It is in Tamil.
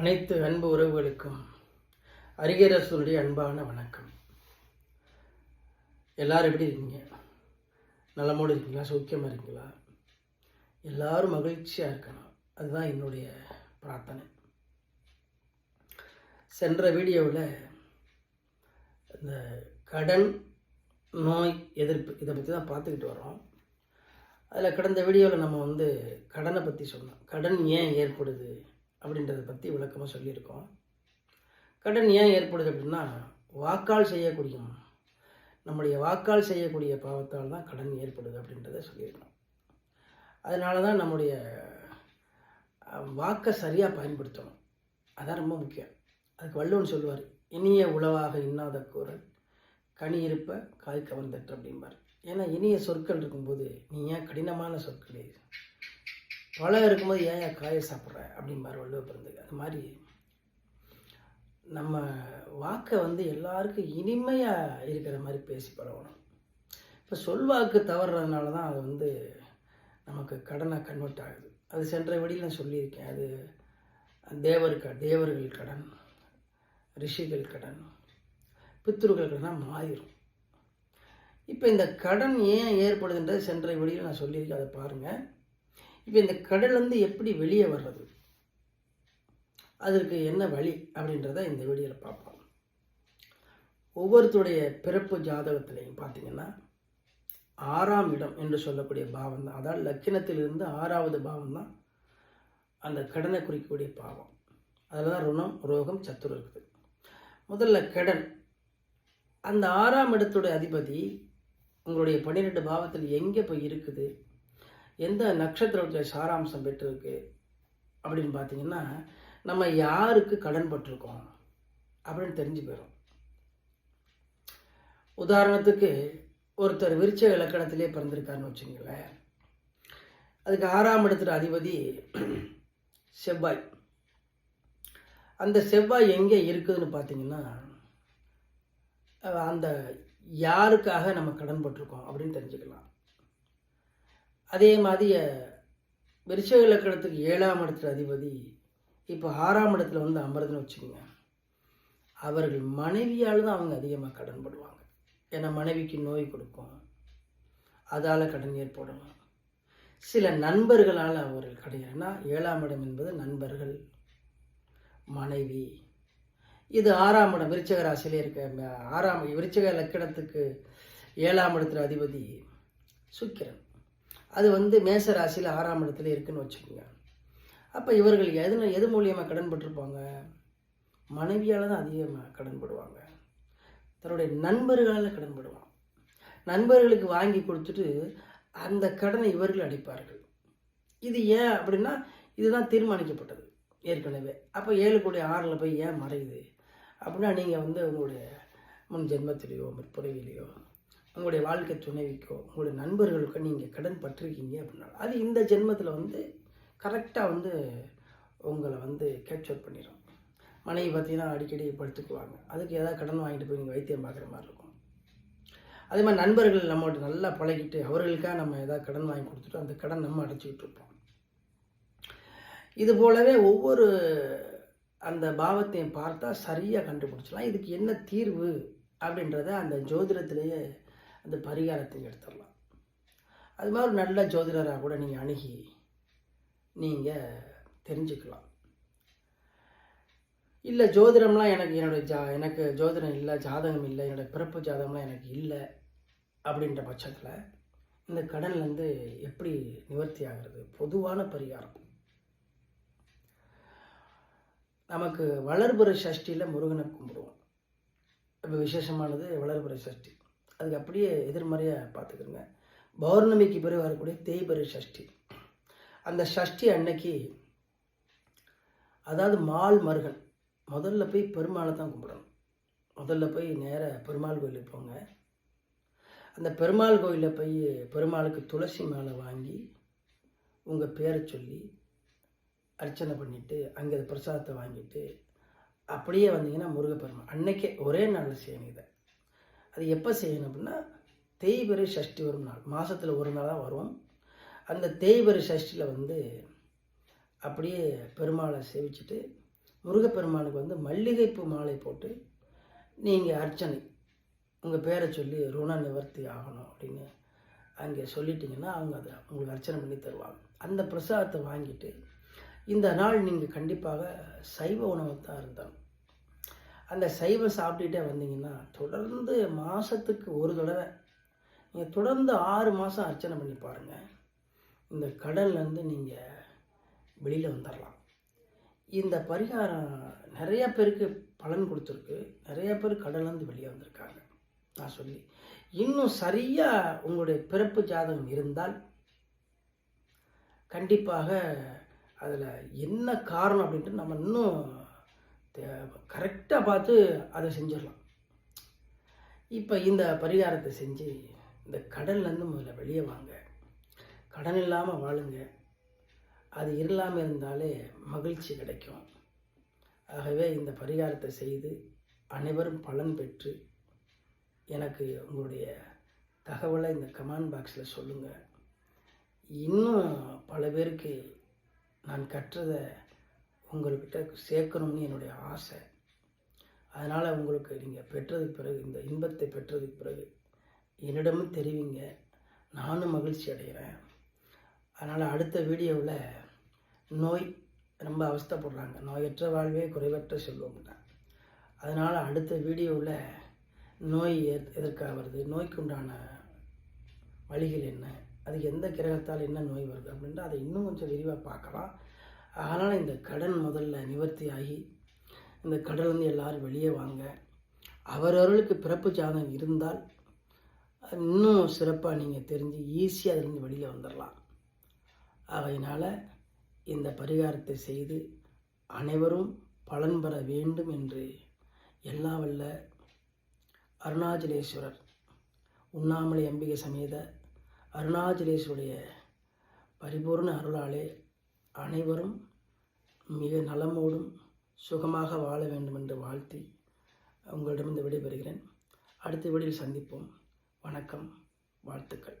அனைத்து அன்பு உறவுகளுக்கும் அரிகரசனுடைய அன்பான வணக்கம். எல்லாரும் எப்படி இருக்கீங்க? நலமோடு இருக்கீங்களா? சௌக்கியமாக இருக்கீங்களா? எல்லாரும் மகிழ்ச்சியாக இருக்கணும். அதுதான் என்னுடைய பிரார்த்தனை. சென்ற வீடியோவில் இந்த கடன் நோய் எதிர்ப்பு இதை பற்றி தான் பார்த்துக்கிட்டு வரோம் அதில் கடந்த வீடியோவில் நம்ம வந்து கடனை பற்றி சொன்னோம். கடன் ஏன் ஏற்படுது? அப்படின்றத பற்றி விளக்கமாக சொல்லியிருக்கோம். கடன் ஏன் ஏற்படுது அப்படின்னா வாக்கால் செய்யக்கூடிய நம்முடைய வாக்கால் செய்யக்கூடிய பாவத்தால் தான் கடன் ஏற்படுது அப்படின்றத சொல்லியிருக்கோம். அதனால தான் நம்முடைய வாக்கை சரியாக பயன்படுத்தணும். அதான் ரொம்ப முக்கியம். அதுக்கு வள்ளுவன் சொல்லுவார் இனிய உளவாக இன்னாத கூறல் கனி இருப்ப காய் கவர்ந்தற்று அப்படிம்பார். ஏன்னா இனிய சொற்கள் இருக்கும்போது நீ ஏன் கடினமான சொற்கள்? பழம் இருக்கும்போது ஏன் ஏன் காயை சாப்பிட்ற? அப்படிம்பார் வள்ளுவ பிறந்தது அது மாதிரி நம்ம வாக்கை வந்து எல்லாருக்கும் இனிமையாக இருக்கிற மாதிரி பேசி பழகணும். இப்போ சொல்வாக்கு தவறுறதுனால தான் அது வந்து நமக்கு கடனாக கன்வெர்ட் ஆகுது. அது சென்ற வழியில் நான் சொல்லியிருக்கேன். அது தேவருக்கு தேவர்கள் கடன் ரிஷிகள் கடன் பித்ருகள் கடனாக மாறிடும் இப்போ இந்த கடன் ஏன் ஏற்படுதுன்றது சென்ற வழியில் நான் சொல்லியிருக்கேன். அதை பாருங்கள் இப்போ இந்த கடல் வந்து எப்படி வெளியே வர்றது? அதற்கு என்ன வழி அப்படின்றத இந்த வீடியோவில் பார்ப்போம். ஒவ்வொருத்தருடைய பிறப்பு ஜாதகத்திலையும் பார்த்தீங்கன்னா ஆறாம் இடம் என்று சொல்லக்கூடிய பாவம் தான். அதாவது லக்கினத்திலிருந்து ஆறாவது பாவம் தான் அந்த கடனை குறிக்கக்கூடிய பாவம். அதில் தான் ருணம் ரோகம் சத்துரு இருக்குது. முதல்ல கடன். அந்த ஆறாம் இடத்துடைய அதிபதி உங்களுடைய பன்னிரெண்டு பாவத்தில் எங்கே போய் இருக்குது? எந்த நட்சத்திரத்துடைய சாராம்சம் பெற்றிருக்கு அப்படின்னு பார்த்தீங்கன்னா நம்ம யாருக்கு கடன் பட்டிருக்கோம் அப்படின்னு தெரிஞ்சு போயிடும் உதாரணத்துக்கு ஒருத்தர் விருச்ச இலக்கணத்திலே பிறந்திருக்காருன்னு வச்சுங்களேன் அதுக்கு ஆறாம் இடத்துல அதிபதி செவ்வாய். அந்த செவ்வாய் எங்கே இருக்குதுன்னு பார்த்தீங்கன்னா அந்த யாருக்காக நம்ம கடன் பட்டிருக்கோம் அப்படின்னு தெரிஞ்சுக்கலாம். அதே மாதிரி விருஷக இலக்கணத்துக்கு ஏழாம் இடத்துல அதிபதி இப்போ ஆறாம் இடத்துல வந்து அமர்துன்னு வச்சுக்கோங்க. அவர்கள் மனைவியால் தான் அவங்க அதிகமாக கடன் படுவாங்க. ஏன்னா மனைவிக்கு நோய் கொடுக்கும். அதால் கடன் ஏற்படும் சில நண்பர்களால் அவர்கள் கிடையாதுனா ஏழாம் இடம் என்பது நண்பர்கள் மனைவி. இது ஆறாம் இடம் விருச்சக ராசியிலே இருக்க ஆறாம் விருச்சக லக்கணத்துக்கு ஏழாம் இடத்துல அதிபதி சுக்கிரன். அது வந்து மேச ராசியில் ஆறாம் இடத்துல இருக்குன்னு வச்சுக்கோங்க. அப்போ இவர்கள் எது எது மூலியமாக கடன் பட்டிருப்பாங்க மனைவியால் தான் அதிகமாக கடன் படுவாங்க தன்னுடைய நண்பர்களால் கடன் படுவாங்க நண்பர்களுக்கு வாங்கி கொடுத்துட்டு அந்த கடனை இவர்கள் அடைப்பார்கள். இது ஏன் அப்படின்னா இதுதான் தீர்மானிக்கப்பட்டது ஏற்கனவே. அப்போ ஏழு கோடி ஆறில் போய் ஏன் மறையுது? அப்படின்னா நீங்கள் வந்து உங்களுடைய முன் ஜென்மத்திலேயோ பிறவிலேயோ உங்களுடைய வாழ்க்கை துணைவிக்கோ உங்களுடைய நண்பர்களுக்கோ நீங்கள் கடன் பட்டிருக்கீங்க அப்படின்னா அது இந்த ஜென்மத்தில் வந்து கரெக்டாக வந்து உங்களை வந்து கேப்சர் பண்ணிடும் மனைவி பார்த்தீங்கன்னா அடிக்கடி படுத்துக்குவாங்க. அதுக்கு ஏதாவது கடன் வாங்கிட்டு போய் நீங்கள் வைத்தியம் பார்க்குற மாதிரி இருக்கும். அதே மாதிரி நண்பர்கள் நம்மகிட்ட நல்லா பழகிட்டு அவர்களுக்காக நம்ம ஏதாவது கடன் வாங்கி கொடுத்துட்டு அந்த கடன் நம்ம அடைச்சிக்கிட்டு இருப்போம். இது போலவே ஒவ்வொரு அந்த பாவத்தையும் பார்த்தா சரியாக கண்டுபிடிச்சலாம் இதுக்கு என்ன தீர்வு அப்படின்றத அந்த ஜோதிடத்திலேயே அந்த பரிகாரத்தை எடுத்துடலாம். அது மாதிரி ஒரு நல்ல ஜோதிடராக கூட நீங்கள் அணுகி நீங்கள் தெரிஞ்சுக்கலாம். இல்லை ஜோதிடம்லாம் எனக்கு என்னுடைய ஜா எனக்கு ஜோதிடம் இல்லை ஜாதகம் இல்லை என்னோட பிறப்பு ஜாதகம்லாம் எனக்கு இல்லை அப்படின்ற பட்சத்தில் இந்த கடன்லேருந்து எப்படி நிவர்த்தி ஆகிறது? பொதுவான பரிகாரம். நமக்கு வளர்புற சஷ்டியில் முருகனை கும்பிடுவோம். இப்போ விசேஷமானது வளர்புற சஷ்டி. அதுக்கு அப்படியே எதிர்மறையாக பார்த்துக்கிறோங்க பௌர்ணமிக்கு பிறகு வரக்கூடிய தேய்பிறை சஷ்டி அந்த சஷ்டி அன்னைக்கு அதாவது மால் மருகன் முதல்ல போய் பெருமாளை தான் கும்பிடணும். முதல்ல போய் நேராக பெருமாள் கோயிலுக்கு போங்க. அந்த பெருமாள் கோயிலில் போய் பெருமாளுக்கு துளசி மாலை வாங்கி உங்கள் பேரை சொல்லி அர்ச்சனை பண்ணிவிட்டு அங்கே பிரசாதத்தை வாங்கிட்டு அப்படியே வந்தீங்கன்னா முருகப்பெருமாள் அன்னைக்கே ஒரே நாளில் செய்யணும் இதை. அது எப்போ செய்யணும் அப்படின்னா தேய்பிறை சஷ்டி வரும் நாள். மாதத்தில் ஒரு நாள் தான் வரும். அந்த தேய்பிறை சஷ்டியில் வந்து அப்படியே பெருமாளை சேவிச்சுட்டு முருகப்பெருமானுக்கு வந்து மல்லிகைப்பூ மாலை போட்டு நீங்கள் அர்ச்சனை உங்கள் பேரை சொல்லி ருண நிவர்த்தி ஆகணும் அப்படின்னு அங்கே சொல்லிட்டீங்கன்னா அவங்க அதை உங்களுக்கு அர்ச்சனை பண்ணி தருவாங்க. அந்த பிரசாதத்தை வாங்கிட்டு இந்த நாள் நீங்கள் கண்டிப்பாக சைவ உணவு தான் இருந்தாங்க அந்த சைவம் சாப்பிட்டுட்டே வந்தீங்கன்னா தொடர்ந்து மாதத்துக்கு ஒரு தடவை நீங்கள் தொடர்ந்து ஆறு மாதம் அர்ச்சனை பண்ணி பாருங்கள் இந்த கடல்லேருந்து நீங்கள் வெளியில் வந்துடலாம் இந்த பரிகாரம் நிறைய பேருக்கு பலன் கொடுத்துருக்கு. நிறைய பேர் கடல்லேருந்து வெளியே வந்திருக்காங்க. நான் சொல்லி இன்னும் சரியாக உங்களுடைய பிறப்பு ஜாதகம் இருந்தால் கண்டிப்பாக அதில் என்ன காரணம் அப்படின்ட்டு நம்ம இன்னும் கரெக்டாக பார்த்து அதை செஞ்சிடலாம். இப்போ இந்த பரிகாரத்தை செஞ்சு இந்த கடல்லேருந்து முதல்ல வெளியே வாங்க. கடன் இல்லாமல் வாழுங்க. அது இல்லாமல் இருந்தாலே மகிழ்ச்சி கிடைக்கும். ஆகவே இந்த பரிகாரத்தை செய்து அனைவரும் பலன் பெற்று எனக்கு உங்களுடைய தகவலை இந்த கமெண்ட் பாக்ஸில் சொல்லுங்கள் இன்னும் பல பேருக்கு நான் கற்றதை உங்கள்கிட்ட சேர்க்கணும்னு என்னுடைய ஆசை. அதனால் உங்களுக்கு நீங்கள் பெற்றதுக்கு பிறகு இந்த இன்பத்தை பெற்றதுக்கு பிறகு என்னிடமும் தெரிவிங்க. நானும் மகிழ்ச்சி அடைகிறேன். அதனால் அடுத்த வீடியோவில் நோய் ரொம்ப அவஸ்தைப்படுறாங்க. நோயற்ற வாழ்வே குறைவற்ற செல்வம்னா அதனால் அடுத்த வீடியோவில் நோய் எதற்காக வருது? நோய்க்கு உண்டான வழிகள் என்ன? அது எந்த கிரகத்தால் என்ன நோய் வருது? அப்படின்ட்டு அதை இன்னும் கொஞ்சம் விரிவாக பார்க்கலாம். அதனால் இந்த கடன் முதல்ல நிவர்த்தி ஆகி இந்த கடலேருந்து எல்லாரும் வெளியே வாங்க. அவரவர்களுக்கு பிறப்பு ஜாதகம் இருந்தால் இன்னும் சிறப்பாக நீங்கள் தெரிஞ்சு ஈஸியாக அதுலேருந்து வெளியில் வந்துடலாம் அதனால் இந்த பரிகாரத்தை செய்து அனைவரும் பலன் பெற வேண்டும் என்று எல்லா வல்ல அருணாச்சலேஸ்வரர் உண்ணாமலை அம்பிகை சமேத அருணாச்சலேஸ்வருடைய பரிபூர்ண அருளாலே அனைவரும் மிக நலமோடும் சுகமாக வாழ வேண்டும் என்று வாழ்த்தி உங்களிடமிருந்து விடைபெறுகிறேன். அடுத்த வீடியோவில் சந்திப்போம். வணக்கம். வாழ்த்துக்கள்.